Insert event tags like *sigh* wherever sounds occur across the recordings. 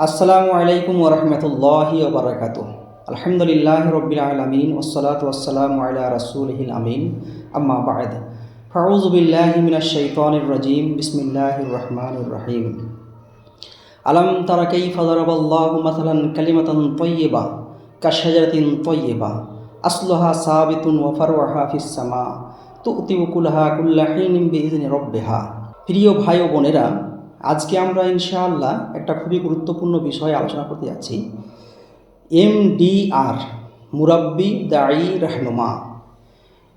আসসালামু আলাইকুম ওরহমতুল্লাহি ওবরাকাত আলহামদুলিল্লাহ রবিল আলমিন ওসলাত ওসালাম আলা রাসুলহিল আমিন। আম্মা বাদ। ফাউজ বিল্লাহ মিনাশ শাইতানির রাজিম। বিসমিল্লাহির রহমানির রহিম। আলম তারা কাইফা দারাবাল্লাহু মাসালান কালিমাতান তাইয়্যিবা কাশাজারাতিন তাইয়্যিবা আসলুহা সাবিতুন ওয়া ফারওয়াহা ফিস সামা। তুতি উকুলহা কুল্লা হিনিম বিইذনি রাব্বিহা। প্রিয় ভাই ও বোনেরা আজকে আমরা ইনশাআল্লাহ একটা খুবই গুরুত্বপূর্ণ বিষয়ে আলোচনা করতে যাচ্ছি। এম এমডিআর, মুরাব্বি দায়ী রাহনুমা।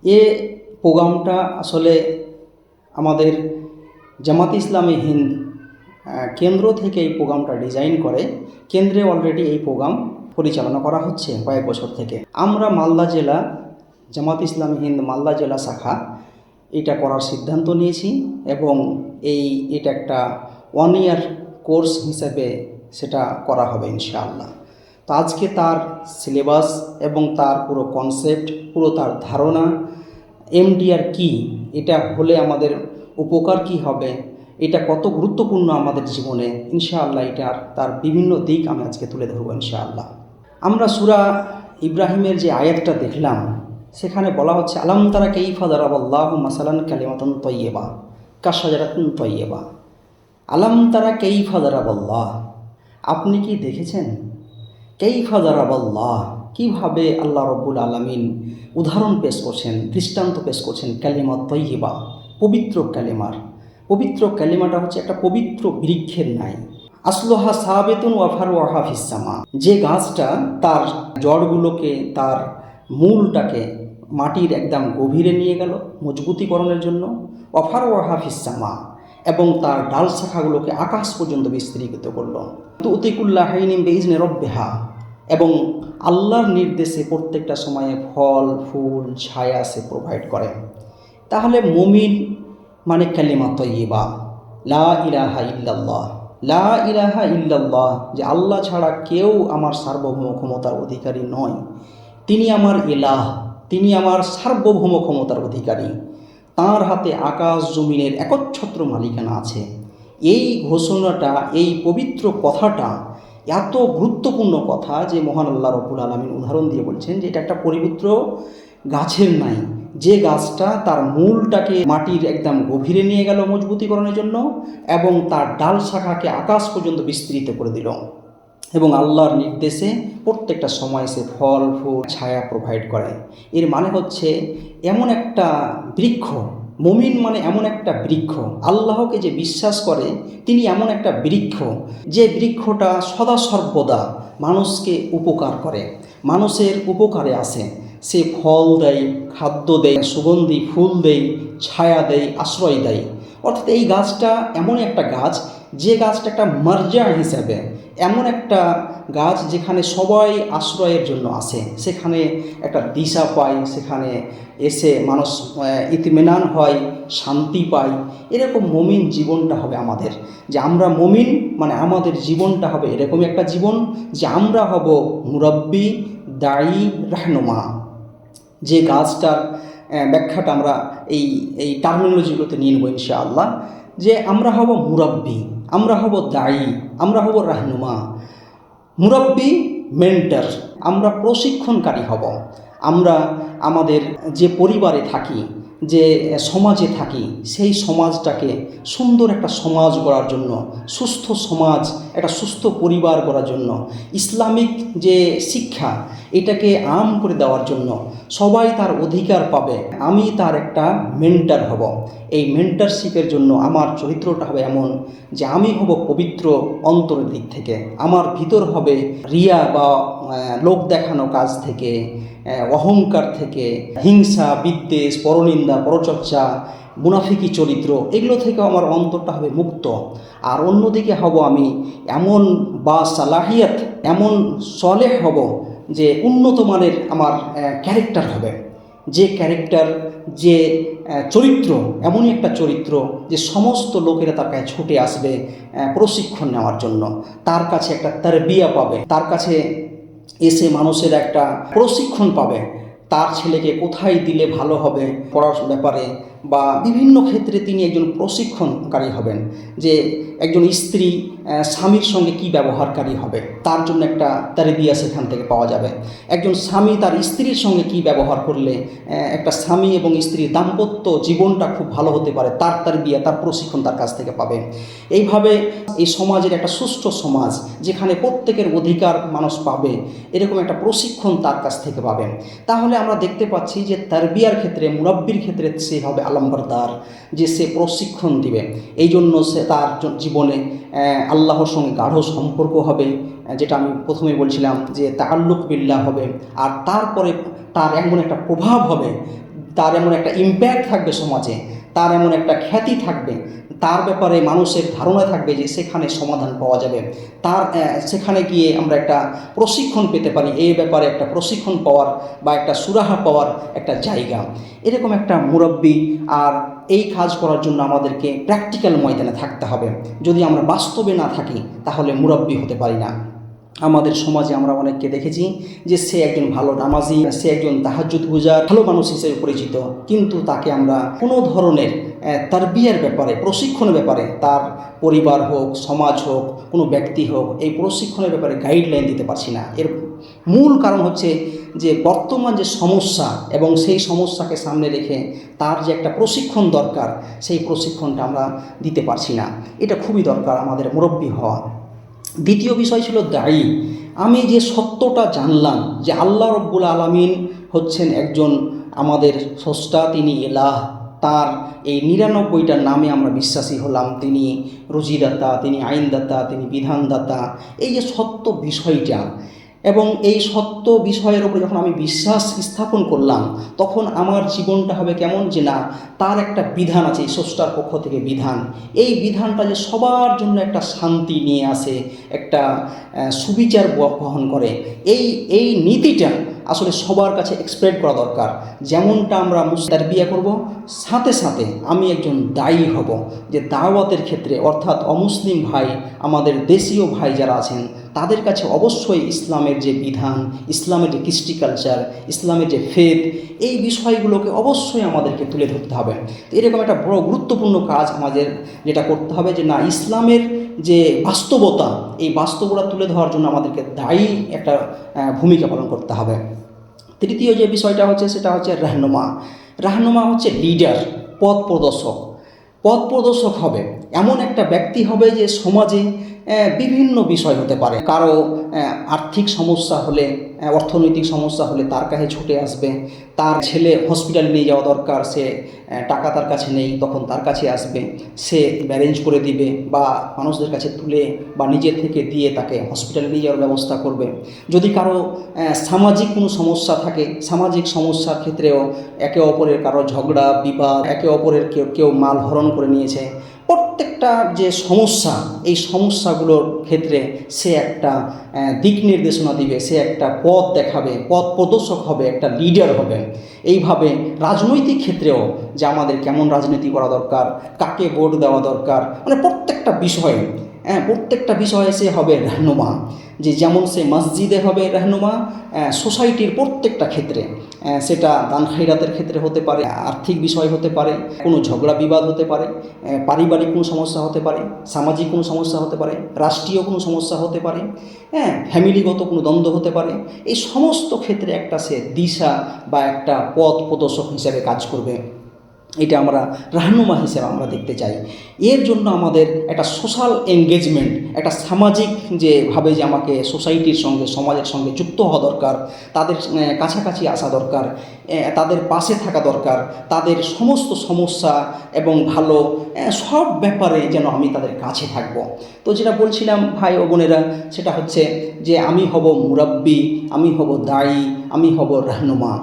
এ প্রোগ্রামটা আসলে আমাদের জামাত ইসলামী হিন্দ কেন্দ্র থেকে এই প্রোগ্রামটা ডিজাইন করে। কেন্দ্রে অলরেডি এই প্রোগ্রাম পরিচালনা করা হচ্ছে কয়েক বছর থেকে। আমরা মালদা জেলা, জামাত ইসলামী হিন্দ মালদা জেলা শাখা, এটা করার সিদ্ধান্ত নিয়েছি এবং এই, এটা একটা ওয়ান ইয়ার কোর্স হিসেবে সেটা করা হবে ইনশাআল্লাহ। তো আজকে তার সিলেবাস এবং তার পুরো কনসেপ্ট পুরো তার ধারণা এমডিআর কি, এটা হলে আমাদের উপকার কি হবে, এটা কত গুরুত্বপূর্ণ আমাদের জীবনে, ইনশাআল্লাহ এটার তার বিভিন্ন দিক আমি আজকে তুলে ধরবো ইনশাআল্লাহ। আমরা সুরা ইব্রাহিমের যে আয়াতটা দেখলাম, সেখানে বলা হচ্ছে, আলাম তারা কেইফা দারাবাল্লাহ মাসালান কালিমাতন তৈয়েবা, কাশাজারাতন তৈয়েবা। আলাম তারা কেইফা দারাবাল্লাহ। আপনি কি দেখেছেন? কেইফা দারাবাল্লাহ, কীভাবে আল্লাহ রব্বুল আলমিন উদাহরণ পেশ করছেন, দৃষ্টান্ত পেশ করছেন কালিমা তৈহিবা পবিত্র কালিমার। পবিত্র কালিমাটা হচ্ছে একটা পবিত্র বৃক্ষের নাই আসলোহা সাহাবেতুন ওয়াফার ওয়াহা ফিসামা যে গাছটা তার জড়গুলোকে, তার মূলটাকে মাটির একদম গভীরে নিয়ে গেল, মজবুতিকরণের জন্য। অফার ওয়াহা ফিসামা এবং তার ডাল শাখাগুলোকে আকাশ পর্যন্ত বিস্তৃত করল। তো অতিকুল্লাহ হাইনিম বেইজনে রব্বেহা, এবং আল্লাহর নির্দেশে প্রত্যেকটা সময়ে ফল, ফুল, ছায়া সে প্রোভাইড করে। তাহলে মুমিন মানে কালিমা তৈবা লা ইলাহা ইল্লাল্লাহ। লা ইলাহা ইল্লাল্লাহ, যে আল্লাহ ছাড়া কেউ আমার সার্বভৌম ক্ষমতার অধিকারী নয়। তিনি আমার ইলাহ, তিনি আমার সার্বভৌম ক্ষমতার অধিকারী। তার হাতে আকাশ জমিনের একচ্ছত্র মালিকানা আছে। এই ঘোষণাটা, এই পবিত্র কথাটা এত গুরুত্বপূর্ণ কথা যে মহান আল্লাহ রবুল আলমিন উদাহরণ দিয়ে বলছেন যে এটা একটা পবিত্র গাছের নাই। যে গাছটা তার মূলটাকে মাটির একদম গভীরে নিয়ে গেল মজবুতিকরণের জন্য এবং তার ডাল শাখাকে আকাশ পর্যন্ত বিস্তৃত করে দিল। এবং আল্লাহর নির্দেশে প্রত্যেকটা সময় সে ফল, ফুল, ছায়া প্রোভাইড করে এর মানে হচ্ছে এমন একটা বৃক্ষ, মমিন মানে এমন একটা বৃক্ষ। আল্লাহকে যে বিশ্বাস করে, তিনি এমন একটা বৃক্ষ, যে বৃক্ষটা সদা সর্বদা মানুষকে উপকার করে, মানুষের উপকারে আসে। সে ফল দেয়, খাদ্য দেয়, সুগন্ধি, ফুল দেয়, ছায়া দেয়, আশ্রয় দেয়। অর্থাৎ এই গাছটা এমন একটা গাছ, যে গাছটা একটা মর্যাদা হিসাবে এমন একটা গাছ যেখানে সবাই আশ্রয়ের জন্য আসে। সেখানে একটা দিশা পায়, সেখানে এসে মানুষ ইতমিনান হয়, শান্তি পায়। এরকম মমিন জীবনটা হবে আমাদের। যে আমরা মমিন মানে আমাদের জীবনটা হবে এরকমই একটা জীবন। যে আমরা হব মুরব্বী, দায়ী, রাহনুমা। যে গাছটার ব্যাখ্যাটা আমরা এই এই টার্মিনোলজিগুলোতে নিয়ে নেব ইনশাআল্লাহ। যে আমরা হব মুরব্বী। আমরা হব দায়ী, আমরা হব রাহনুমা। মুরব্বী, মেন্টার, আমরা প্রশিক্ষণকারী হব। আমরা আমাদের যে পরিবারে থাকি যে সমাজে থাকি, সেই সমাজটাকে সুন্দর একটা সমাজ গড়ার জন্য, সুস্থ সমাজ, একটা সুস্থ পরিবার গড়ার জন্য, ইসলামিক যে শিক্ষা, এটাকে আম করে দেওয়ার জন্য সবাই তার অধিকার পাবে। আমি তার একটা মেন্টার হব। এই মেন্টারশিপের জন্য আমার চরিত্রটা হবে এমন যে, আমি হব পবিত্র অন্তরের দিক থেকে। আমার ভিতর হবে রিয়া বা লোক দেখানো কাজ থেকে। অহংকার থেকে, হিংসা, বিদ্বেষ, পরনিন্দা, পরচর্চা, মুনাফিকি চরিত্র, এগুলো থেকে আমার অন্তরটা হবে মুক্ত। আর অন্যদিকে হব আমি এমন বা সালাহিয়াত, এমন সলেহ হব যে উন্নত মানের আমার ক্যারেক্টার হবে। যে ক্যারেক্টার যে চরিত্র, এমনই একটা চরিত্র যে সমস্ত লোকেরা তার কাছে ছুটে আসবে প্রশিক্ষণ নেওয়ার জন্য। তার কাছে একটা তারবিয়া পাবে, তার কাছে এসে মানুষের একটা প্রশিক্ষণ পাবে। তার ছেলেকে কোথায় দিলে ভালো হবে পড়ার ব্যাপারে বা বিভিন্ন ক্ষেত্রে তিনি একজন প্রশিক্ষণকারী হবেন। যে একজন স্ত্রী স্বামীর সঙ্গে কি ব্যবহারকারী হবে? তার জন্য একটা তারবিয়া সেখান থেকে পাওয়া যাবে। একজন স্বামী তার স্ত্রীর সঙ্গে কি ব্যবহার করলে একটা স্বামী এবং স্ত্রীর দাম্পত্য জীবনটা খুব ভালো হতে পারে, তার তার বিয়া তার প্রশিক্ষণ তার কাছ থেকে পাবে। এইভাবে এই সমাজের একটা সুষ্ঠু সমাজ, যেখানে প্রত্যেকের অধিকার মানুষ পাবে, এরকম একটা প্রশিক্ষণ তার কাছ থেকে পাবে। তাহলে আমরা দেখতে পাচ্ছি যে তারবিয়ার ক্ষেত্রে, মুরব্বির ক্ষেত্রে সে হবে আলম্বরদার যে সে প্রশিক্ষণ দিবে। এই জন্য সে তার জীবনে আল্লাহর সঙ্গে গাঢ় সম্পর্ক হবে, যেটা আমি প্রথমে বলছিলাম যে তাল্লুক বিল্লাহ হবে, আর তারপরে তার এমন একটা প্রভাব হবে, তার এমন একটা ইম্প্যাক্ট থাকবে সমাজে। তার এমন একটা খ্যাতি থাকবে, তার ব্যাপারে মানুষের ধারণা থাকবে যে সেখানে সমাধান পাওয়া যাবে। তার সেখানে গিয়ে আমরা একটা প্রশিক্ষণ পেতে পারি এই ব্যাপারে একটা প্রশিক্ষণ পাওয়ার বা একটা সুরাহা পাওয়ার একটা জায়গা। এরকম একটা মুরব্বী আর এই কাজ করার জন্য আমাদেরকে প্র্যাকটিক্যাল ময়দানে থাকতে হবে। যদি আমরা বাস্তবে না থাকি, তাহলে মুরব্বী হতে পারি না। আমাদের সমাজে আমরা অনেককে দেখেছি যে সে একজন ভালো নামাজি, সে একজন তাহাজুদ গুজার, ভালো মানুষ হিসেবে পরিচিত। কিন্তু তাকে আমরা কোনো ধরনের তার বিয়ের ব্যাপারে, প্রশিক্ষণের ব্যাপারে, তার পরিবার হোক, সমাজ হোক, কোনো ব্যক্তি হোক, এই প্রশিক্ষণের ব্যাপারে গাইডলাইন দিতে পারছি না। এর মূল কারণ হচ্ছে যে বর্তমান যে সমস্যা এবং সেই সমস্যাকে সামনে রেখে তার যে একটা প্রশিক্ষণ দরকার, সেই প্রশিক্ষণটা আমরা দিতে পারছি না। এটা খুবই দরকার আমাদের মুরব্বী হওয়া। দ্বিতীয় বিষয় ছিল দায়ী আমি যে সত্যটা জানলাম যে আল্লাহ রব্বুল আলমিন হচ্ছেন একজন আমাদের স্রষ্টা, তিনি এলাহ। তার এই নিরানব্বইটার নামে আমরা বিশ্বাসী হলাম। তিনি রুজিদাতা, তিনি আইনদাতা, তিনি বিধানদাতা। এই যে সত্য বিষয়টা এবং এই সত্য বিষয়ের উপরে যখন আমি বিশ্বাস স্থাপন করলাম, তখন আমার জীবনটা হবে কেমন যে না, তার একটা বিধান আছে, স্রষ্টার পক্ষ থেকে বিধান। এই বিধানটা যে সবার জন্য একটা শান্তি নিয়ে আসে, একটা সুবিচার বহন করে, এই এই নীতিটা আসলে সবার কাছে এক্সপ্রেড করা দরকার। যেমনটা আমরা মুস্তার বিয়ে করব, সাথে সাথে আমি একজন দায়ী হব, যে দাওয়াতের ক্ষেত্রে, অর্থাৎ অমুসলিম ভাই, আমাদের দেশীয় ভাই যারা আছেন তাদের কাছে অবশ্যই ইসলামের যে বিধান, ইসলামের যে কৃষ্টি কালচার ইসলামের যে ফেদ এই বিষয়গুলোকে অবশ্যই আমাদেরকে তুলে ধরতে হবে। তো এরকম একটা বড় গুরুত্বপূর্ণ কাজ আমাদের যেটা করতে হবে যে, না, ইসলামের যে বাস্তবতা, এই বাস্তবতা তুলে ধরার জন্য আমাদেরকে দায়ী একটা ভূমিকা পালন করতে হবে। তৃতীয় যে বিষয়টা হচ্ছে, সেটা হচ্ছে রাহনুমা। রাহনুমা হচ্ছে লিডার পথ প্রদর্শক। পথ প্রদর্শক হবে। এমন একটা ব্যক্তি হবে যে, সমাজে বিভিন্ন বিষয় হতে পারে। কারও আর্থিক সমস্যা হলে অর্থনৈতিক সমস্যা হলে তার কাছে ছুটে আসবে। তার ছেলে হসপিটালে নিয়ে যাওয়া দরকার, সে টাকা তার কাছে নেই, তখন তার কাছে আসবে। সে অ্যারেঞ্জ করে দিবে বা মানুষদের কাছে তুলে বা নিজের থেকে দিয়ে তাকে হসপিটালে নিয়ে যাওয়ার ব্যবস্থা করবে। যদি কারও সামাজিক কোনো সমস্যা থাকে, সামাজিক সমস্যার ক্ষেত্রেও একে অপরের কারও ঝগড়া, বিবাদ, একে অপরের কেউ কেউ মাল হরণ করে নিয়েছে। প্রত্যেকটা যে সমস্যা, এই সমস্যাগুলোর ক্ষেত্রে সে একটা দিক নির্দেশনা দিবে, সে একটা পথ দেখাবে, পথ প্রদর্শক হবে, একটা লিডার হবে। এইভাবে রাজনৈতিক ক্ষেত্রেও যে আমাদের কেমন রাজনীতি করা দরকার, কাকে ভোট দেওয়া দরকার মানে প্রত্যেকটা বিষয়ে হ্যাঁ প্রত্যেকটা বিষয়ে সে হবে রাহনুমা। যে যেমন সে মসজিদে হবে রাহনুমা সোসাইটির প্রত্যেকটা ক্ষেত্রে সেটা দান খাইরাতের ক্ষেত্রে হতে পারে, আর্থিক বিষয় হতে পারে, কোনো ঝগড়া বিবাদ হতে পারে পারিবারিক কোনো সমস্যা হতে পারে, সামাজিক কোনো সমস্যা হতে পারে, রাষ্ট্রীয় কোনো সমস্যা হতে পারে হ্যাঁ ফ্যামিলিগত কোনো দ্বন্দ্ব হতে পারে, এই সমস্ত ক্ষেত্রে একটা সে দিশা বা একটা পথ প্রদর্শক হিসেবে কাজ করবে। এটা আমরা রাহনুমা হিসেবে আমরা দেখতে চাই। এর জন্য আমাদের একটা সোশ্যাল এঙ্গেজমেন্ট একটা সামাজিক যেভাবে যে আমাকে সোসাইটির সঙ্গে, সমাজের সঙ্গে যুক্ত হওয়া দরকার, তাদের কাছাকাছি আসা দরকার তাদের পাশে থাকা দরকার, তাদের সমস্ত সমস্যা এবং ভালো সব ব্যাপারে যেন আমি তাদের কাছে থাকব। তো যেটা বলছিলাম ভাই ও বোনেরা, সেটা হচ্ছে যে আমি হব মুরব্বী, আমি হব দায়ী আমি হব রাহনুমা।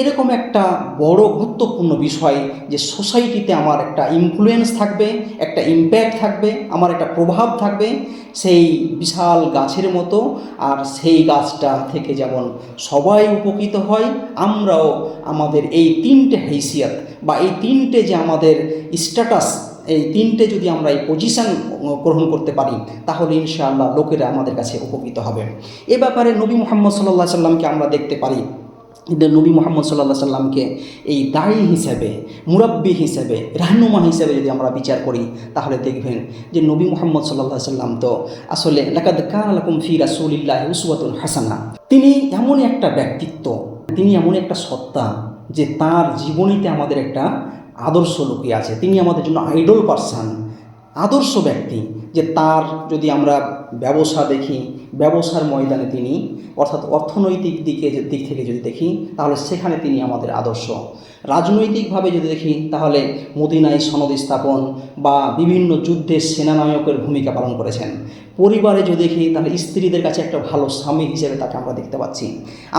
এরকম একটা বড় গুরুত্বপূর্ণ বিষয় যে সোসাইটিতে আমার একটা ইনফ্লুয়েন্স থাকবে, একটা ইম্প্যাক্ট থাকবে, আমার একটা প্রভাব থাকবে সেই বিশাল গাছের মতো। আর সেই গাছটা থেকে যেমন সবাই উপকৃত হয়, আমরাও আমাদের এই তিনটে হেসিয়াত বা এই তিনটে যে আমাদের স্ট্যাটাস এই তিনটে যদি আমরা এই পজিশন গ্রহণ করতে পারি, তাহলে ইনশাআল্লাহ লোকেরা আমাদের কাছে উপকৃত হবে। এ ব্যাপারে নবী মোহাম্মদ সাল্লাহ সাল্লামকে আমরা দেখতে পারি। কিন্তু নবী মোহাম্মদ সাল্লাহ সাল্লামকে এই দায়ী হিসেবে, মুরাব্বি হিসেবে, রাহনুমা হিসেবে যদি আমরা বিচার করি, তাহলে দেখবেন যে নবী মোহাম্মদ সাল্লাহ সাল্লাম তো আসলে লাকাদ কান আলাকুম ফি রাসুলিল্লাহ উসওয়াতুল হাসানা। তিনি এমন একটা ব্যক্তিত্ব, তিনি এমন একটা সত্তা যে তার জীবনীতে আমাদের একটা আদর্শ লোকই আছে। তিনি আমাদের জন্য আইডল পার্সন আদর্শ ব্যক্তি। যে তার যদি আমরা ব্যবসা দেখি, ব্যবসার ময়দানে তিনি, অর্থাৎ অর্থনৈতিক দিকে দিক থেকে যদি দেখি, তাহলে সেখানে তিনি আমাদের আদর্শ। রাজনৈতিকভাবে যদি দেখি, তাহলে মদিনায় সনদ স্থাপন বা বিভিন্ন যুদ্ধের সেনানায়কের ভূমিকা পালন করেছেন। পরিবারে যদি দেখি, তাহলে স্ত্রীদের কাছে একটা ভালো স্বামী হিসেবে তাকে আমরা দেখতে পাচ্ছি।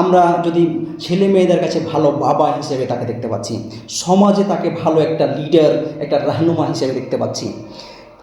আমরা যদি ছেলে মেয়েদের কাছে ভালো বাবা হিসেবে তাকে দেখতে পাচ্ছি। সমাজে তাকে ভালো একটা লিডার একটা রাহনুমা হিসেবে দেখতে পাচ্ছি।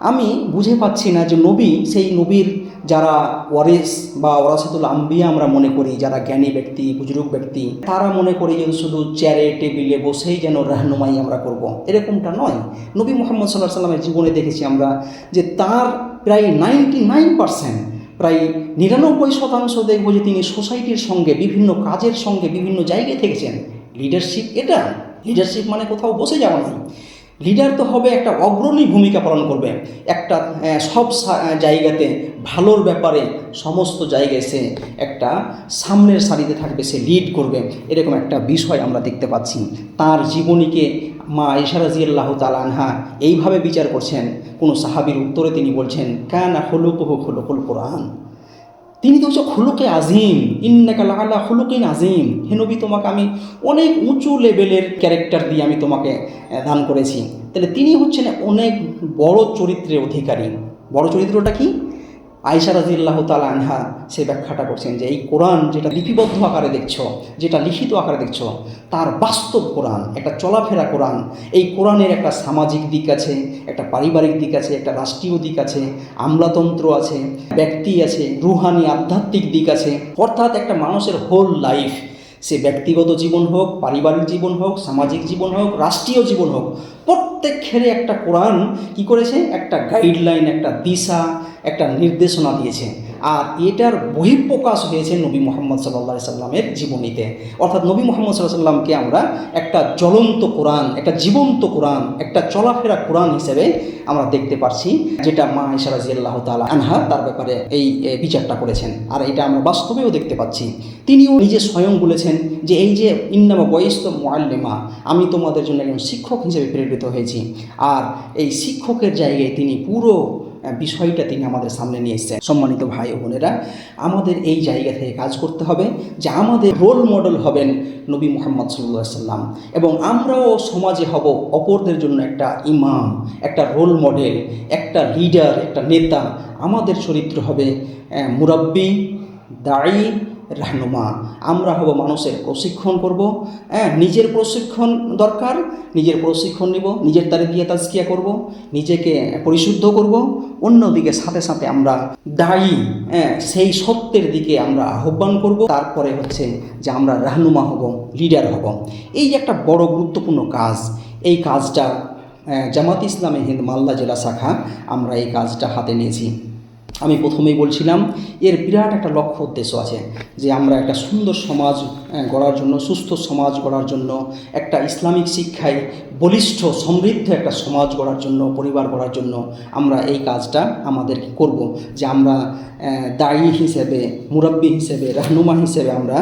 আমি বুঝে পাচ্ছি না যে নবী, সেই নবীর যারা ওয়ারিস বা ওরাসাতুল আম্বিয়া আমরা মনে করি, যারা জ্ঞানী ব্যক্তি, বুজরুগ ব্যক্তি, তারা মনে করি যে শুধু চেয়ারে, টেবিলে বসেই যেন রাহনুমাই আমরা করব। এরকমটা নয়। নবী মোহাম্মদ সাল্লাহ সাল্লামের জীবনে দেখেছি আমরা যে তার প্রায় নাইনটি নাইন পার্সেন্ট প্রায় নিরানব্বই শতাংশ দেখব যে তিনি সোসাইটির সঙ্গে, বিভিন্ন কাজের সঙ্গে বিভিন্ন জায়গায় থেকেছেন। লিডারশিপ এটা। লিডারশিপ মানে কোথাও বসে যাওয়া নয়। লিডার তো হবে একটা অগ্রণী ভূমিকা পালন করবে। একটা সব জায়গাতে ভালোর ব্যাপারে সমস্ত জায়গায় সে একটা সামনের সারিতে থাকবে, সে লিড করবে। এরকম একটা বিষয় আমরা দেখতে পাচ্ছি। তার জীবনীকে মা ইশারাজিয়াল্লাহ তালানহা এইভাবে বিচার করছেন। কোনো সাহাবির উত্তরে তিনি বলছেন, কানা হলুকহ হলুকুল কোরআন। তিনি তো হচ্ছে খুলুকে আজিম। ইন্নাকা লালা খুলুকিন আজিম। হে নবী, তোমাকে আমি অনেক উঁচু লেভেলের ক্যারেক্টার দিয়ে আমি তোমাকে দান করেছি। তাহলে তিনি হচ্ছেন অনেক বড় চরিত্রের অধিকারী। বড় চরিত্রটা কি? আয়সা রাজিল্লাহ তালা আনহা সে ব্যাখ্যাটা করছেন যে এই কোরআন যেটা লিপিবদ্ধ আকারে দেখছ, যেটা লিখিত আকারে দেখছ, তার বাস্তব কোরআন, একটা চলাফেরা কোরআন, এই কোরআনের একটা সামাজিক দিক আছে, একটা পারিবারিক দিক আছে, একটা রাষ্ট্রীয় দিক আছে, আমলাতন্ত্র আছে, ব্যক্তি আছে, রুহানি আধ্যাত্মিক দিক আছে, অর্থাৎ একটা মানুষের হোল লাইফ সে ব্যক্তিগত জীবন হোক, পারিবারিক জীবন হোক, সামাজিক জীবন হোক, রাষ্ট্রীয় জীবন হোক প্রত্যেক ক্ষেত্রে একটা কোরআন কি করেছে? একটা গাইডলাইন একটা দিশা একটা নির্দেশনা দিয়েছে আর এটার বহিঃপ্রকাশ হয়েছে নবী মোহাম্মদ সাল্লা সাল্লামের জীবনীতে। অর্থাৎ নবী মোহাম্মদ সাল্লাহ সাল্লামকে আমরা একটা জ্বলন্ত কোরআন, একটা জীবন্ত কোরআন, একটা চলাফেরা কোরআন হিসেবে আমরা দেখতে পারছি, যেটা মা ইশারাজি আল্লাহ তালা আনহা তার ব্যাপারে এই বিচারটা করেছেন। আর এটা আমরা বাস্তবেও দেখতে পাচ্ছি। তিনিও নিজে স্বয়ং বলেছেন যে এই যে ইন্নামা বয়স তো মোয়াল্লেমা আমি তোমাদের জন্য একজন শিক্ষক হিসেবে প্রেরিত হয়েছি। আর এই শিক্ষকের জায়গায় তিনি পুরো বিষয়টা তিনি আমাদের সামনে নিয়ে এসেছেন। সম্মানিত ভাই ও বোনেরা, আমাদের এই জায়গা থেকে কাজ করতে হবে যে আমাদের রোল মডেল হবেন নবী মোহাম্মদ সাল্লাহ সাল্লাম এবং আমরাও সমাজে হব অপরদের জন্য একটা ইমাম, একটা রোল মডেল একটা লিডার একটা নেতা। আমাদের চরিত্র হবে মুরাব্বি, দায়ী রাহনুমা আমরা হব মানুষের প্রশিক্ষণ করব। হ্যাঁ নিজের প্রশিক্ষণ দরকার নিজের প্রশিক্ষণ নিব নিজের তারে দিয়ে তাজকিয়া করব নিজেকে পরিশুদ্ধ করব। অন্যদিকে সাথে সাথে আমরা দায়ী হ্যাঁ সেই সত্যের দিকে আমরা আহ্বান করব। তারপরে হচ্ছে যে আমরা রাহনুমা হব লিডার হব। এই যে একটা বড় গুরুত্বপূর্ণ কাজ। এই কাজটা আহ, জামাত ইসলামী হিন্দ মালদা জেলা শাখা আমরা এই কাজটা হাতে নিয়েছি। আমি প্রথমেই বলছিলাম, এর বিরাট একটা লক্ষ্য উদ্দেশ্য আছে যে আমরা একটা সুন্দর সমাজ গড়ার জন্য, সুস্থ সমাজ গড়ার জন্য, একটা ইসলামিক শিক্ষায় বলিষ্ঠ, সমৃদ্ধ একটা সমাজ গড়ার জন্য, পরিবার গড়ার জন্য আমরা এই কাজটা আমাদের করব? যে আমরা দায়ী হিসেবে, মুরব্বী হিসেবে, রাহনুমা হিসেবে আমরা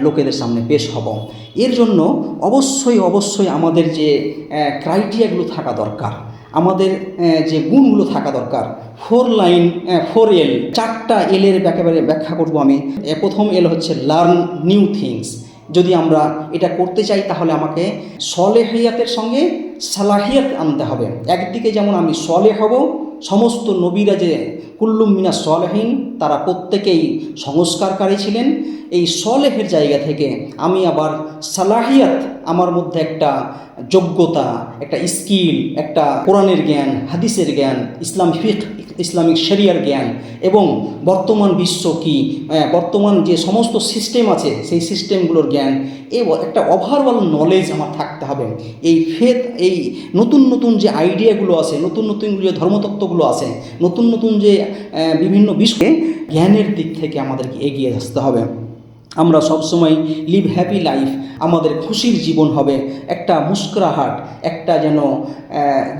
লোকেদের সামনে পেশ হব। এর জন্য অবশ্যই অবশ্যই আমাদের যে ক্রাইটেরিয়াগুলো থাকা দরকার। আমাদের যে গুণগুলো থাকা দরকার ফোর লাইন ফোর এল চারটা এলের একেবারে ব্যাখ্যা করব আমি। প্রথম এল হচ্ছে লার্ন নিউ থিংস যদি আমরা এটা করতে চাই তাহলে আমাকে সলেহিয়াতের সঙ্গে সালাহিয়াত আনতে হবে। একদিকে যেমন আমি সলে হব, সমস্ত নবীরা যে কুল্লুম মিনা সলেহীন, তারা প্রত্যেকেই সংস্কারকারী ছিলেন। এই সলেহের জায়গা থেকে আমি আবার সালাহিয়াত আমার মধ্যে একটা যোগ্যতা, একটা স্কিল, একটা কোরআনের জ্ঞান, হাদিসের জ্ঞান, ইসলাম ফিক, ইসলামিক শরিয়ার জ্ঞান এবং বর্তমান বিশ্ব কি বর্তমান যে সমস্ত সিস্টেম আছে, সেই সিস্টেমগুলোর জ্ঞান এই একটা ওভারঅল নলেজ আমার থাকতে হবে। এই ফেথ এই নতুন নতুন যে আইডিয়াগুলো আছে, নতুন নতুন যে ধর্মতত্ত্বগুলো আছে, নতুন নতুন যে বিভিন্ন বিষয়ে জ্ঞানের দিক থেকে আমাদেরকে এগিয়ে আসতে হবে। আমরা সবসময় লিভ হ্যাপি লাইফ আমাদের খুশির জীবন হবে, একটা মুস্কুরাহাট একটা যেন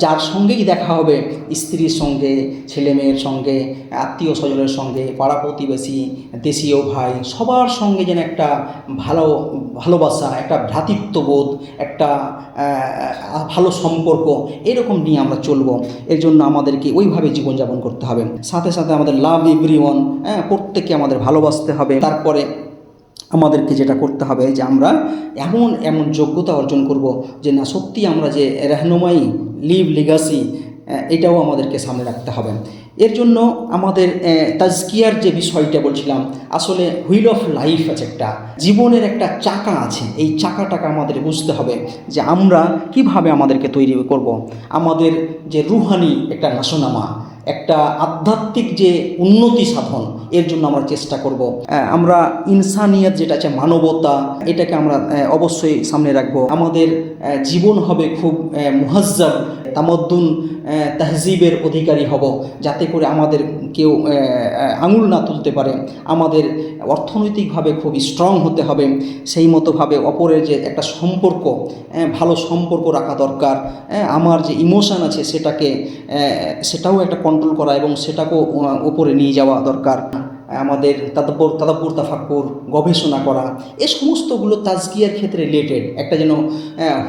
যার সঙ্গেই দেখা হবে, স্ত্রীর সঙ্গে ছেলে মেয়ের সঙ্গে, আত্মীয় স্বজনের সঙ্গে, পাড়া প্রতিবেশী, দেশীয় ভাই, সবার সঙ্গে যেন একটা ভালো, ভালোবাসা, একটা ভ্রাতৃত্ববোধ, একটা ভালো সম্পর্ক এরকম নিয়ে আমরা চলবো। এর জন্য আমাদেরকে ওইভাবে জীবনযাপন করতে হবে। সাথে সাথে আমাদের লাভ এভরি ওয়ান হ্যাঁ প্রত্যেককে আমাদের ভালোবাসতে হবে। তারপরে আমাদেরকে যেটা করতে হবে যে আমরা এমন এমন যোগ্যতা অর্জন করব যে না, সত্যি আমরা যে রেহনুমাই লিভ লিগাসি এটাও আমাদেরকে সামনে রাখতে হবে। এর জন্য আমাদের তাজকিয়ার যে বিষয়টা বলছিলাম, আসলে হুইল অফ লাইফ আছে একটা, জীবনের একটা চাকা আছে। এই চাকাটাকে আমাদের বুঝতে হবে যে আমরা কীভাবে আমাদেরকে তৈরি করব। আমাদের যে রুহানি, একটা নাসনামা একটা আধ্যাত্মিক যে উন্নতি সাধন, এর জন্য আমরা চেষ্টা করব। আমরা ইনসানিয়ত যেটা আছে, মানবতা, এটাকে আমরা অবশ্যই সামনে রাখব। আমাদের জীবন হবে খুব মুহাজ্জাব, তামদ্দুন তাহজিবের অধিকারী হব, যাতে করে আমাদের কেউ আঙুল না তুলতে পারে। আমাদের অর্থনৈতিকভাবে খুব স্ট্রং হতে হবে। সেই মতোভাবে অপরের যে একটা সম্পর্ক ভালো সম্পর্ক রাখা দরকার। আমার যে ইমোশন আছে সেটাকে সেটাও একটা কন্ট্রোল করা এবং সেটাকেও উপরে নিয়ে যাওয়া দরকার। আমাদের তাদাব্বর তাদাব্বর তাফাক্কুর, গবেষণা করা, এ সমস্তগুলো তাজকিয়ার ক্ষেত্রে রিলেটেড একটা যেন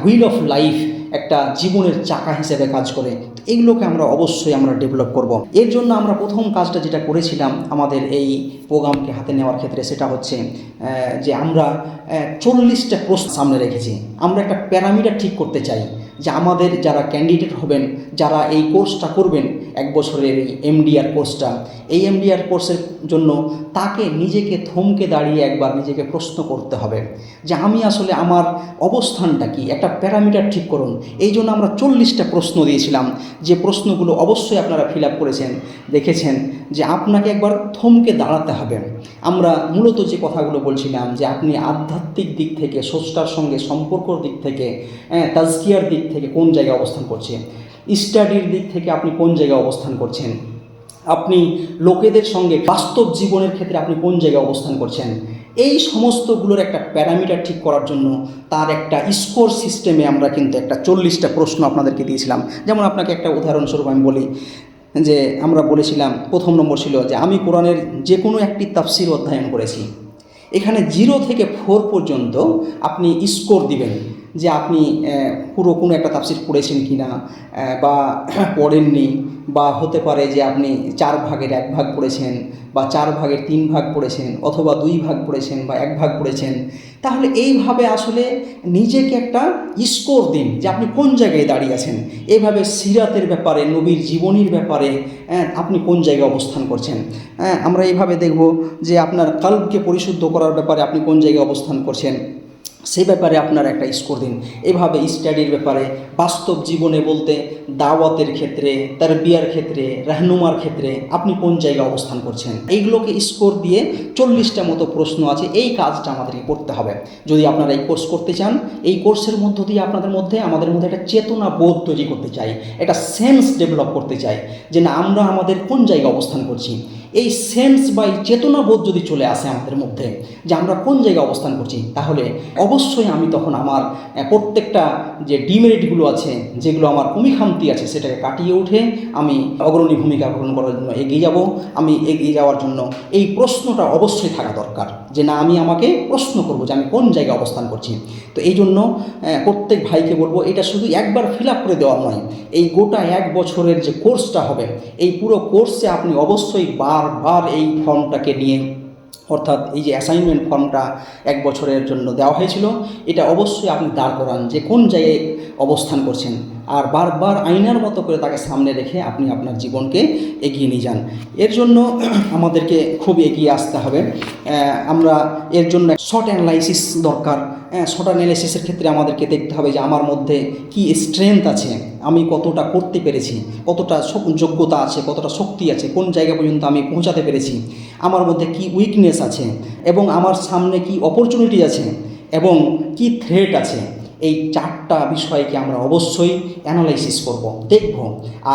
হুইল অফ লাইফ একটা জীবনের চাকা হিসেবে কাজ করে। এগুলোকে আমরা অবশ্যই আমরা ডেভেলপ করব। এর জন্য আমরা প্রথম কাজটা যেটা করেছিলাম আমাদের এই প্রোগ্রামকে হাতে নেওয়ার ক্ষেত্রে সেটা হচ্ছে যে আমরা চল্লিশটা প্রশ্ন সামনে রেখেছি। আমরা একটা প্যারামিটার ঠিক করতে চাই যে আমাদের যারা ক্যান্ডিডেট হবেন, যারা এই কোর্সটা করবেন এক বছরের এই এমডিআর কোর্সটা এই এমডিআর কোর্সের জন্য তাকে নিজেকে থমকে দাঁড়িয়ে একবার নিজেকে প্রশ্ন করতে হবে যে আমি আসলে আমার অবস্থানটা কি? একটা প্যারামিটার ঠিক করুন। এই জন্য আমরা চল্লিশটা প্রশ্ন দিয়েছিলাম। যে প্রশ্নগুলো অবশ্যই আপনারা ফিল আপ করেছেন দেখেছেন যে আপনাকে একবার থমকে দাঁড়াতে হবে। আমরা মূলত যে কথাগুলো বলছিলাম যে আপনি আধ্যাত্মিক দিক থেকে স্রষ্টার সঙ্গে সম্পর্কর দিক থেকে হ্যাঁ, তাজকিয়ার দিক থেকে কোন জায়গায় অবস্থান করছেন? স্টাডির দিক থেকে আপনি কোন জায়গায় অবস্থান করছেন? আপনি লোকেদের সঙ্গে বাস্তব জীবনের ক্ষেত্রে আপনি কোন জায়গায় অবস্থান করছেন? এই সমস্তগুলোর একটা প্যারামিটার ঠিক করার জন্য তার একটা স্কোর সিস্টেমে আমরা কিন্তু একটা চল্লিশটা প্রশ্ন আপনাদেরকে দিয়েছিলাম। যেমন আপনাকে একটা উদাহরণস্বরূপ আমি বলি, যে আমরা বলেছিলাম, প্রথম নম্বর ছিল যে আমি কোরআনের যে কোনো একটি তাফসির অধ্যয়ন করেছি। এখানে জিরো থেকে ফোর পর্যন্ত আপনি স্কোর দিবেন। যে আপনি পুরো কোনো একটা তাফসির পড়েছেন কি না বা *clears throat* পড়েননি, বা হতে পারে যে আপনি চার ভাগের এক ভাগ পড়েছেন, বা চার ভাগের তিন ভাগ পড়েছেন, অথবা দুই ভাগ পড়েছেন, বা এক ভাগ পড়েছেন, তাহলে এইভাবে আসলে নিজেকে একটা স্কোর দিন যে আপনি কোন জায়গায় দাঁড়িয়ে আছেন। এইভাবে সিরাতের ব্যাপারে, নবীর জীবনীর ব্যাপারে আপনি কোন জায়গায় অবস্থান করছেন। হ্যাঁ আমরা এইভাবে দেখব যে আপনার কাল্পকে পরিশুদ্ধ করার ব্যাপারে আপনি কোন জায়গায় অবস্থান করছেন। সেই ব্যাপারে আপনার একটা স্কোর দিন। এভাবে স্টাডির ব্যাপারে বাস্তব জীবনে বলতে দাওয়াতের ক্ষেত্রে তার বিয়ার ক্ষেত্রে, রাহনুমার ক্ষেত্রে আপনি কোন জায়গায় অবস্থান করছেন? এইগুলোকে স্কোর দিয়ে চল্লিশটা মতো প্রশ্ন আছে, এই কাজটা আমাদেরকে করতে হবে। যদি আপনারা এই কোর্স করতে চান, এই কোর্সের মধ্য দিয়ে আপনাদের মধ্যে, আমাদের মধ্যে একটা চেতনা বোধ তৈরি করতে চাই, একটা সেন্স ডেভেলপ করতে চাই, যে না, আমরা আমাদের কোন জায়গায় অবস্থান করছি? এই সেন্স বা এই চেতনাবোধ যদি চলে আসে আমাদের মধ্যে, যে আমরা কোন জায়গায় অবস্থান করছি, তাহলে অবশ্যই আমি তখন আমার প্রত্যেকটা যে ডিমেরিটগুলো আছে, যেগুলো আমার কমিখামতি আছে, সেটাকে কাটিয়ে উঠে আমি অগ্রণী ভূমিকা গ্রহণ করার জন্য এগিয়ে যাব। আমি এগিয়ে যাওয়ার জন্য এই প্রশ্নটা অবশ্যই থাকা দরকার, যে না, আমি আমাকে প্রশ্ন করব যে আমি কোন জায়গায় অবস্থান করছি। তো এই জন্য প্রত্যেক ভাইকে বলব, এটা শুধু একবার ফিল আপ করে দেওয়া নয়, এই গোটা এক বছরের যে কোর্সটা হবে, এই পুরো কোর্সে আপনি অবশ্যই বারবার এই ফর্মটাকে নিয়ে, অর্থাৎ এই যে অ্যাসাইনমেন্ট ফর্মটা এক বছরের জন্য দেওয়া হয়েছিল, এটা অবশ্যই আপনি দাঁড় করান যে কোন জায়গায় অবস্থান করছেন। আর বারবার আয়নার মতো করে তাকে সামনে রেখে আপনি আপনার জীবনকে এগিয়ে নিয়ে যান। এর জন্য *clears throat* আমাদেরকে খুব এগিয়ে আসতে হবে। আমরা এর জন্য শর্ট অ্যানালাইসিস দরকার। হ্যাঁ শর্ট অ্যানালাইসিসের ক্ষেত্রে আমাদেরকে দেখতে হবে যে আমার মধ্যে কি স্ট্রেংথ আছে, আমি কতটা করতে পেরেছি, কতটা যোগ্যতা আছে, কতটা শক্তি আছে, কোন জায়গা পর্যন্ত আমি পৌঁছাতে পেরেছি, আমার মধ্যে কি উইকনেস আছে, এবং আমার সামনে কি অপরচুনিটি আছে, এবং কি থ্রেট আছে। এই চারটা বিষয়কে আমরা অবশ্যই অ্যানালাইসিস করব, দেখব।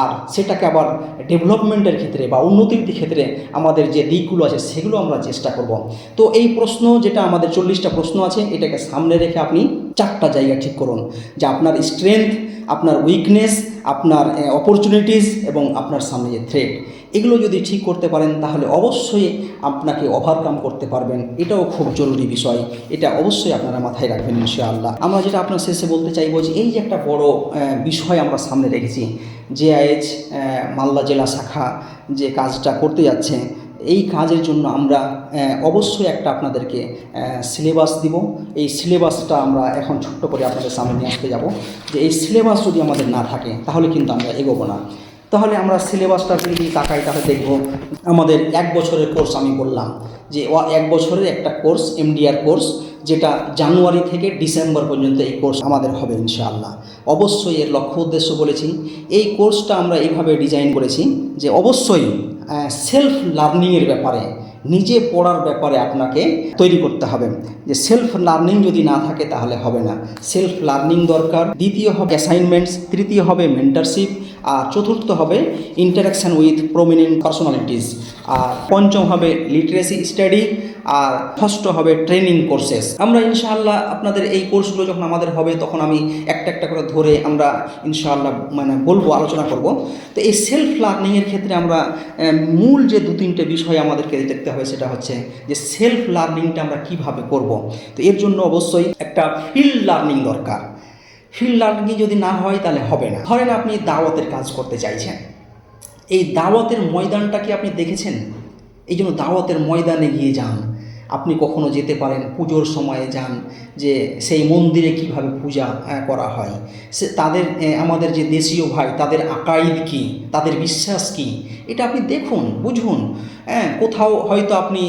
আর সেটাকে আবার ডেভেলপমেন্টের ক্ষেত্রে বা উন্নতির ক্ষেত্রে আমাদের যে দিকগুলো আছে সেগুলো আমরা চেষ্টা করব। তো এই প্রশ্ন যেটা আমাদের চল্লিশটা প্রশ্ন আছে, এটাকে সামনে রেখে আপনি চারটা জায়গা ঠিক করুন। যে আপনার স্ট্রেংথ আপনার উইকনেস আপনার অপরচুনিটিস এবং আপনার সামনে যে থ্রেট এগুলো যদি ঠিক করতে পারেন, তাহলে অবশ্যই আপনাকে ওভারকাম করতে পারবেন। এটাও খুব জরুরি বিষয়। এটা অবশ্যই আপনারা মাথায় রাখবেন ইনশাআল্লাহ। আমরা যেটা আপনার শেষে বলতে চাইব যে, এই যে একটা বড় বিষয় আমরা সামনে রেখেছি, জেআইএইচ মালদা জেলা শাখা যে কাজটা করতে যাচ্ছে, এই কাজের জন্য আমরা অবশ্যই একটা আপনাদেরকে সিলেবাস দিব। এই সিলেবাসটা আমরা এখন ছোট্ট করে আপনাদের সামনে নিয়ে আসতে যাব। যে এই সিলেবাস যদি আমাদের না থাকে, তাহলে কিন্তু আমরা এগোবো না। তাহলে আমরা সিলেবাসটা যদি তাকাই, তাহলে দেখব আমাদের এক বছরের কোর্স আমি বললাম, যে এক বছরের একটা কোর্স, এমডিআর কোর্স, যেটা জানুয়ারি থেকে ডিসেম্বর পর্যন্ত এই কোর্স আমাদের হবে ইনশাআল্লাহ। অবশ্যই এর লক্ষ্য উদ্দেশ্য বলেছি, এই কোর্সটা আমরা এইভাবে ডিজাইন করেছি যে অবশ্যই সেলফ লার্নিংয়ের ব্যাপারে নিজে পড়ার ব্যাপারে আপনাকে তৈরি করতে হবে। যে সেলফ লার্নিং যদি না থাকে তাহলে হবে না। সেলফ লার্নিং দরকার। দ্বিতীয় হবে অ্যাসাইনমেন্টস তৃতীয় হবে মেন্টারশিপ আর চতুর্থ হবে ইন্টারাকশান উইথ প্রমিনেন্ট পার্সোনালিটিস আর পঞ্চম হবে লিটারেসি স্টাডি আর ষষ্ঠ হবে ট্রেনিং কোর্সেস আমরা ইনশাআল্লাহ আপনাদের এই কোর্সগুলো যখন আমাদের হবে, তখন আমি একটা একটা করে ধরে আমরা ইনশাআল্লাহ মানে বলব, আলোচনা করব। তো এই সেলফ লার্নিংয়ের ক্ষেত্রে আমরা মূল যে দু তিনটে বিষয় আমাদেরকে দেখতে হবে সেটা হচ্ছে যে সেলফ লার্নিংটা আমরা কীভাবে করব? তো এর জন্য অবশ্যই একটা ফিল্ড লার্নিং দরকার। ফিল্ড লার্নিং যদি না হয় তাহলে হবে না। ধরেন আপনি দাওয়াতের কাজ করতে চাইছেন। এই দাওয়াতের ময়দানটা কি আপনি দেখেছেন? এই জন্য দাওয়াতের ময়দানে গিয়ে যান। আপনি কখনো যেতে পারেন পুজোর সময়ে যান যে সেই মন্দিরে কীভাবে পূজা করা হয়। সে তাদের আমাদের যে দেশীয় ভাই, তাদের আকাইদ কি? তাদের বিশ্বাস কি? এটা আপনি দেখুন, বুঝুন। হ্যাঁ কোথাও হয়তো আপনি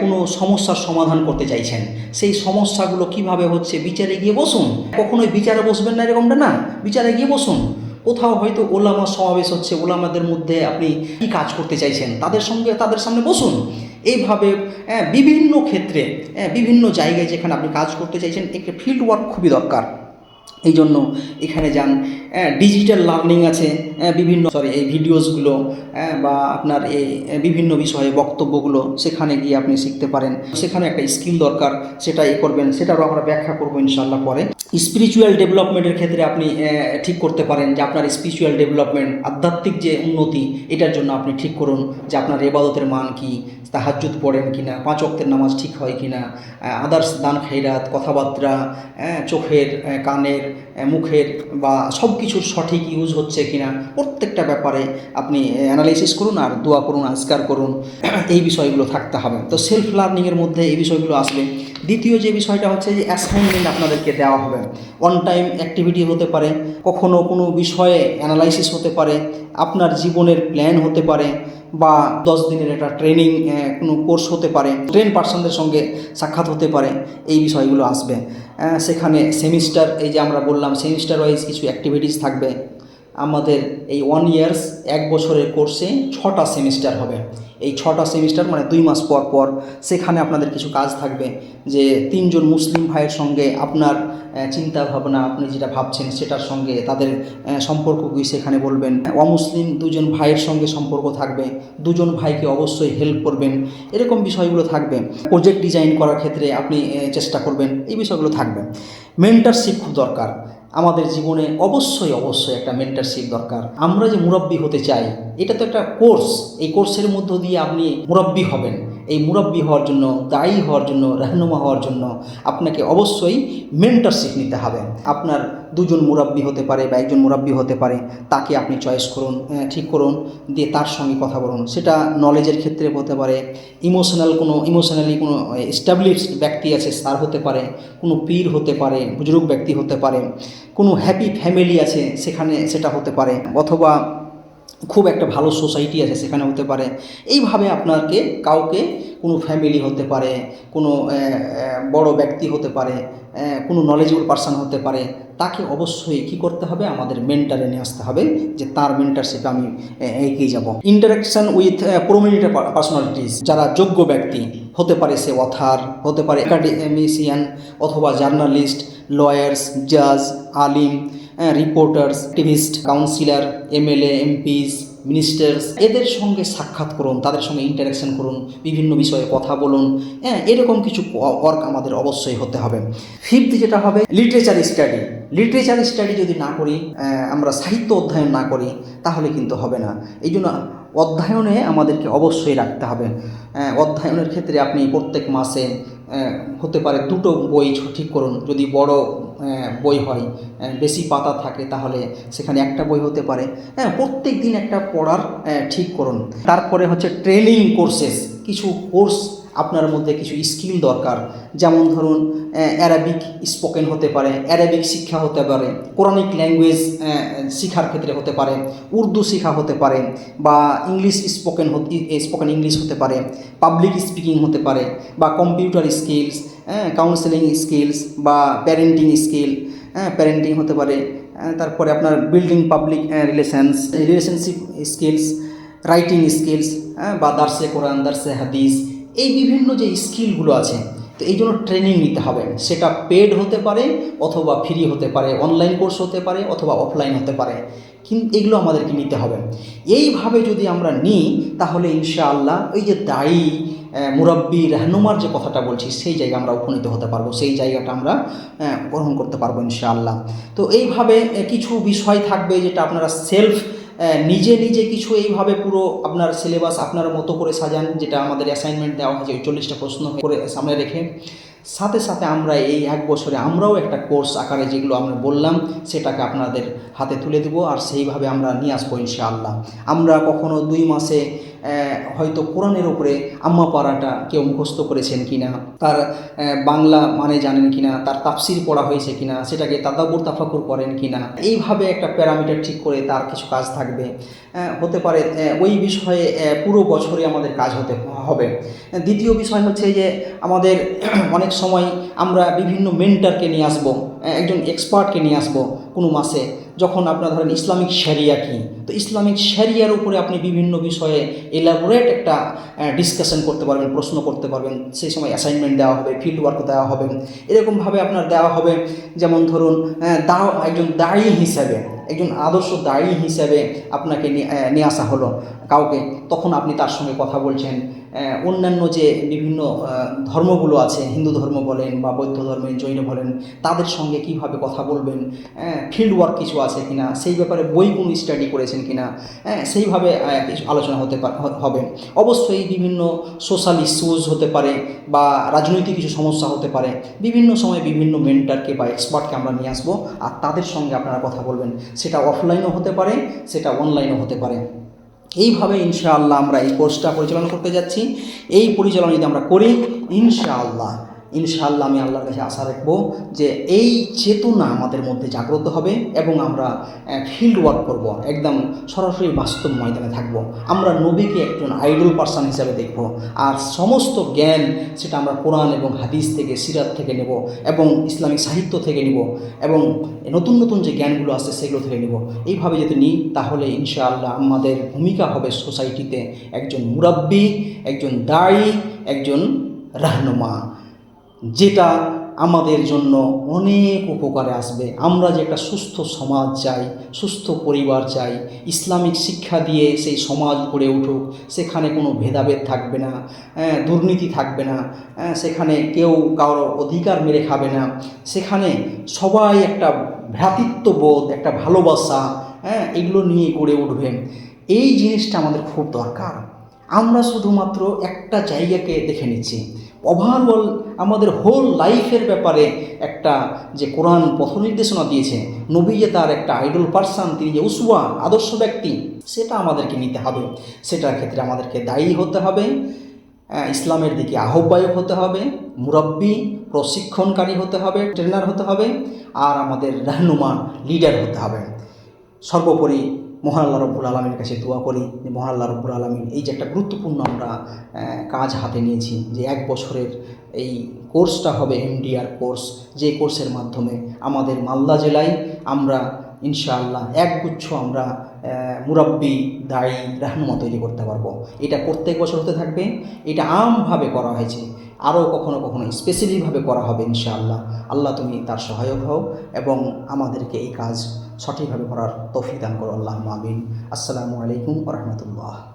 কোনো সমস্যার সমাধান করতে চাইছেন। সেই সমস্যাগুলো কীভাবে হচ্ছে? বিচারে গিয়ে বসুন। কখনোই বিচারে বসবেন না এরকমটা না। বিচারে গিয়ে বসুন। কোথাও হয়তো ওলামা সমাবেশ হচ্ছে ওলামাদের মধ্যে আপনি কি কাজ করতে চাইছেন? তাদের সঙ্গে তাদের সামনে বসুন। এইভাবে হ্যাঁ, বিভিন্ন ক্ষেত্রে হ্যাঁ, বিভিন্ন জায়গায় যেখানে আপনি কাজ করতে চাইছেন একটা ফিল্ড ওয়ার্ক খুবই দরকার। এই জন্য এখানে যান। ডিজিটাল লার্নিং আছে হ্যাঁ, বিভিন্ন সরি এই ভিডিওসগুলো হ্যাঁ, বা আপনার এই বিভিন্ন বিষয়ে বক্তব্যগুলো সেখানে গিয়ে আপনি শিখতে পারেন। সেখানে একটা স্কিল দরকার সেটা এ করবেন সেটারও আমরা ব্যাখ্যা করব ইনশাল্লাহ পরে। স্পিরিচুয়াল ডেভেলপমেন্টের ক্ষেত্রে আপনি ঠিক করতে পারেন যে আপনার স্পিরিচুয়াল ডেভেলপমেন্ট আধ্যাত্মিক যে উন্নতি এটার জন্য আপনি ঠিক করুন যে আপনার এবাদতের মান কি তাহাজ্জুদ পড়েন কি না পাঁচ অক্তের নামাজ ঠিক হয় কি না আদার্স দান খেরাত, কথাবার্তা চোখের কানের মুখের বা সব কিছুর সঠিক ইউজ হচ্ছে কি না প্রত্যেকটা ব্যাপারে আপনি অ্যানালাইসিস করুন আর দোয়া করুন, আজকার করুন, *coughs* এই বিষয়গুলো থাকতে হবে। তো সেলফ লার্নিংয়ের মধ্যে এই বিষয়গুলো আসবে। দ্বিতীয় যে বিষয়টা হচ্ছে যে অ্যাসাইনমেন্ট আপনাদেরকে দেওয়া হবে। অন টাইম অ্যাক্টিভিটি হতে পারে, কখনো কোনো বিষয়ে অ্যানালাইসিস হতে পারে, আপনার জীবনের প্ল্যান হতে পারে বা দশ দিনের একটা ট্রেনিং কোনো কোর্স হতে পারে ট্রেন পার্সনদের সঙ্গে সাক্ষাৎ হতে পারে, এই বিষয়গুলো আসবে। সেখানে সেমিস্টার এই যে আমরা বললাম সেমিস্টার ওয়াইজ কিছু অ্যাক্টিভিটিস থাকবে। আমাদের এই ওয়ান ইয়ার্স এক বছরের কোর্সে ছটা সেমিস্টার হবে। এই ছটা সেমিস্টার মানে দুই মাস পর পর সেখানে আপনাদের কিছু কাজ থাকবে যে তিনজন মুসলিম ভাইয়ের সঙ্গে আপনার চিন্তা ভাবনা আপনি যেটা ভাবছেন সেটার সঙ্গে তাদের সম্পর্ক কি সেখানে বলবেন। অমুসলিম দুজন ভাইয়ের সঙ্গে সম্পর্ক থাকবে, দুজন ভাইকে অবশ্যই হেল্প করবেন। এরকম বিষয়গুলো থাকবে। প্রজেক্ট ডিজাইন করার ক্ষেত্রে আপনি চেষ্টা করবেন, এই বিষয়গুলো থাকবে। মেন্টারশিপ খুব দরকার। আমাদের জীবনে অবশ্যই অবশ্যই একটা মেন্টারশিপ দরকার। আমরা যে মুরব্বী হতে চাই, এটা তো একটা কোর্স এই কোর্সের মধ্য দিয়ে আপনি মুরব্বী হবেন। এই মুরব্বী হওয়ার জন্য, দায়ী হওয়ার জন্য, রাহনুমা হওয়ার জন্য আপনাকে অবশ্যই মেন্টারশিপ নিতে হবে। আপনার দুজন মুরব্বী হতে পারে বা একজন মুরব্বী হতে পারে, তাকে আপনি চয়েস করুন ঠিক করুন, দিয়ে তার সঙ্গে কথা বলুন। সেটা নলেজের ক্ষেত্রে হতে পারে ইমোশনাল কোনো ইমোশনালি কোনো এস্টাবলিশড ব্যক্তি আছে তার হতে পারে, কোনো পীর হতে পারে, বুজুর্গ ব্যক্তি হতে পারে, কোনো হ্যাপি ফ্যামিলি আছে, সেখানে সেটা হতে পারে, অথবা খুব একটা ভালো সোসাইটি আছে সেখানে হতে পারে। এইভাবে আপনাকে কাউকে কোনো ফ্যামিলি হতে পারে, কোনো বড় ব্যক্তি হতে পারে কোনো নলেজেবল পার্সন হতে পারে, তাকে অবশ্যই কি করতে হবে? আমাদের মেন্টারে নিয়ে আসতে হবে যে তার মেন্টারশিপে আমি এগিয়ে যাব। ইন্টারাকশন উইথ প্রমিনেন্ট পার্সোনালিটিস যারা যোগ্য ব্যক্তি, হতে পারে সে অথার হতে পারে একাডেমিশিয়ান অথবা জার্নালিস্ট লয়ার্স জাজ আলিম reporters activist councillor MLA MPs ministers এদের সঙ্গে সাক্ষাৎ করুন, তাদের সঙ্গে ইন্টারাকশন করুন, বিভিন্ন বিষয়ে কথা বলুন হ্যাঁ এরকম কিছু ওয়ার্ক আমাদের অবশ্যই হতে হবে। ফিফথ যেটা হবে লিটারেচার স্টাডি লিটারেচার স্টাডি যদি না করি আমরা সাহিত্য অধ্যয়ন না করি, তাহলে কিন্তু হবে না। এই জন্য অধ্যয়নে আমাদেরকে অবশ্যই রাখতে হবে। অধ্যয়নের ক্ষেত্রে আপনি প্রত্যেক মাসে হতে পারে দুটো বই ঠিক করুন। যদি বড় বই হয় বেশি পাতা থাকে তাহলে সেখানে একটা বই হতে পারে। হ্যাঁ প্রত্যেক দিন একটা পড়ার ঠিক করুন। তারপরে হচ্ছে ট্রেনিং কোর্সেস কিছু কোর্স আপনার মধ্যে কিছু স্কিল দরকার। যেমন ধরুন অ্যারাবিক স্পোকেন হতে পারে অ্যারাবিক শিক্ষা হতে পারে কোরআনিক ল্যাঙ্গুয়েজ শেখার ক্ষেত্রে হতে পারে, উর্দু শেখা হতে পারে, বা ইংলিশ স্পোকেন স্পোকেন ইংলিশ হতে পারে পাবলিক স্পিকিং হতে পারে, বা কম্পিউটার স্কিলস কাউন্সেলিং স্কিলস বা প্যারেন্টিং স্কিল হ্যাঁ প্যারেন্টিং হতে পারে তারপরে আপনার building public relations relationship skills writing skills বা দার্সে কোরআন দার্সে হাদিস এই বিভিন্ন যে স্কিলগুলো আছে, তো এই জন্য ট্রেনিং নিতে হবে। সেটা পেড হতে পারে অথবা ফ্রি হতে পারে অনলাইন কোর্স হতে পারে অথবা অফলাইন হতে পারে। কিন্তু এগুলো আমাদেরকে নিতে হবে। এইভাবে যদি আমরা নিই, তাহলে ইনশাআল্লাহ ওই যে দায়ী মুরব্বি, রহনুমার যে কথাটা বলছি, সেই জায়গা আমরা উপনীত হতে পারব, সেই জায়গাটা আমরা গ্রহণ করতে পারব ইনশাআল্লাহ। তো এইভাবে কিছু বিষয় থাকবে যেটা আপনারা সেলফ নিজে নিজে কিছু এইভাবে পুরো আপনার সিলেবাস আপনার মতো করে সাজান, যেটা আমাদের অ্যাসাইনমেন্ট দেওয়া হয়েছে চল্লিশটা প্রশ্ন করে সামনে রেখে। সাথে সাথে আমরা এই এক বছরে আমরাও একটা কোর্স আকারে যেগুলো আমরা বললাম, সেটাকে আপনাদের হাতে তুলে দেবো, আর সেইভাবে আমরা নিয়ে আসব ইনশাআল্লাহ। আমরা কখনো দুই মাসে হয়তো কোরআনের উপরে আম্মা পাড়াটা কেউ মুখস্থ করেছেন কি না তার বাংলা মানে জানেন কি না তার তাফসির পড়া হয়েছে কি না সেটাকে তাদাব্বুর তাফাকুর করেন কি না এইভাবে একটা প্যারামিটার ঠিক করে তার কিছু কাজ থাকবে। হতে পারে ওই বিষয়ে পুরো বছরে আমাদের কাজ হতে হবে। দ্বিতীয় বিষয় হচ্ছে যে আমাদের *clears throat* অনেক সময় আমরা বিভিন্ন মেন্টারকে নিয়ে আসব একজন এক্সপার্টকে নিয়ে আসব কোনো মাসে। যখন আপনার ধরেন ইসলামিক শরিয়া কি, তো ইসলামিক শরিয়ার উপরে আপনি বিভিন্ন বিষয়ে এলাবোরেট একটা ডিসকাশন করতে পারবেন, প্রশ্ন করতে পারবেন। সেই সময় অ্যাসাইনমেন্ট দেওয়া হবে ফিল্ড ওয়ার্ক দেওয়া হবে। এরকমভাবে আপনার দেওয়া হবে, যেমন ধরুন দাও, একজন দায়ী হিসাবে, একজন আদর্শ দায়ী হিসাবে আপনাকে নিয়ে আসা হলো কাউকে। তখন আপনি তার সঙ্গে কথা বলছেন অন্যান্য যে বিভিন্ন ধর্মগুলো আছে হিন্দু ধর্ম বলেন বা বৌদ্ধ ধর্মের জৈন বলেন তাদের সঙ্গে কীভাবে কথা বলবেন ফিল্ড ওয়ার্ক কিছু আছে কিনা সেই ব্যাপারে বই কোনো স্টাডি করেছেন কিনা হ্যাঁ, সেইভাবে আলোচনা হতে হবে। অবশ্যই বিভিন্ন সোশ্যাল ইস্যুজ হতে পারে বা রাজনৈতিক কিছু সমস্যা হতে পারে। বিভিন্ন সময় বিভিন্ন মেন্টারকে বা এক্সপার্টকে আমরা নিয়ে আসব আর তাদের সঙ্গে আপনারা কথা বলবেন। সেটা অফলাইনও হতে পারে সেটা অনলাইনও হতে পারে। এইভাবে ইনশাআল্লাহ আমরা এই কোর্সটা পরিচালনা করতে যাচ্ছি। এই পরিচালনা যদি আমরা করি ইনশাআল্লাহ ইনশাআল্লাহ আমি আল্লাহর কাছে আশা রাখব যে এই চেতনা আমাদের মধ্যে জাগ্রত হবে এবং আমরা ফিল্ড ওয়ার্ক করব, একদম সরাসরি বাস্তব ময়দানে থাকব। আমরা নবীকে একজন আইডল পার্সন হিসাবে দেখব। আর সমস্ত জ্ঞান সেটা আমরা কোরআন এবং হাদিস থেকে, সিরাত থেকে নেব এবং ইসলামিক সাহিত্য থেকে নিব এবং নতুন নতুন যে জ্ঞানগুলো আছে সেগুলো থেকে নিব। এইভাবে যদি নিই, তাহলে ইনশাআল্লাহ আমাদের ভূমিকা হবে সোসাইটিতে একজন মুরাব্বি, একজন দায়ী, একজন রাহনুমা। যেটা আমাদের জন্য অনেক উপকারে আসবে। আমরা যে একটা সুস্থ সমাজ চাই সুস্থ পরিবার চাই ইসলামিক শিক্ষা দিয়ে সেই সমাজ গড়ে উঠুক সেখানে কোনো ভেদাভেদ থাকবে না হ্যাঁ, দুর্নীতি থাকবে না হ্যাঁ, সেখানে কেউ কারও অধিকার মেরে খাবে না সেখানে সবাই একটা ভ্রাতৃত্ববোধ একটা ভালোবাসা হ্যাঁ এগুলো নিয়ে গড়ে উঠবে। এই জিনিসটা আমাদের খুব দরকার। আমরা শুধুমাত্র একটা জায়গাকে দেখে নিচ্ছি। ওভারঅল আমাদের হোল লাইফের ব্যাপারে একটা যে কোরআন পথ নির্দেশনা দিয়েছে, নবী যে তার একটা আইডল পার্সন তিনি যে উসওয়া আদর্শ ব্যক্তি, সেটা আমাদেরকে নিতে হবে। সেটার ক্ষেত্রে আমাদেরকে দায়ী হতে হবে ইসলামের দিকে আহ্বায়ক হতে হবে, মুরব্বী, প্রশিক্ষণকারী হতে হবে ট্রেনার হতে হবে, আর আমাদের রাহনুমা লিডার হতে হবে। সর্বোপরি মহান আল্লাহ রব্বুল আলমীর কাছে দোয়া করি যে মহাল্লা রব্বুল আলমিন এই যে একটা গুরুত্বপূর্ণ আমরা কাজ হাতে নিয়েছি যে এক বছরের এই কোর্সটা হবে এমডিআর কোর্স। যে কোর্সের মাধ্যমে আমাদের মালদা জেলায় আমরা ইনশাআল্লাহ একগুচ্ছ আমরা মুরাব্বি, দায়ী, রাহনুমা তৈরি করতে পারব। এটা প্রত্যেক বছর হতে থাকবে। এটা আমভাবে করা হয়েছে। আরও কখনো কখনো স্পেশালিভাবে করা হবে, ইনশাআল্লাহ। আল্লাহ তুমি তার সহায়ক হও এবং আমাদেরকে এই কাজ সঠিকভাবে করার তৌফিক দান করো। আল্লাহ আমিন। আসসালামু আলাইকুম রহমতুল্লাহ।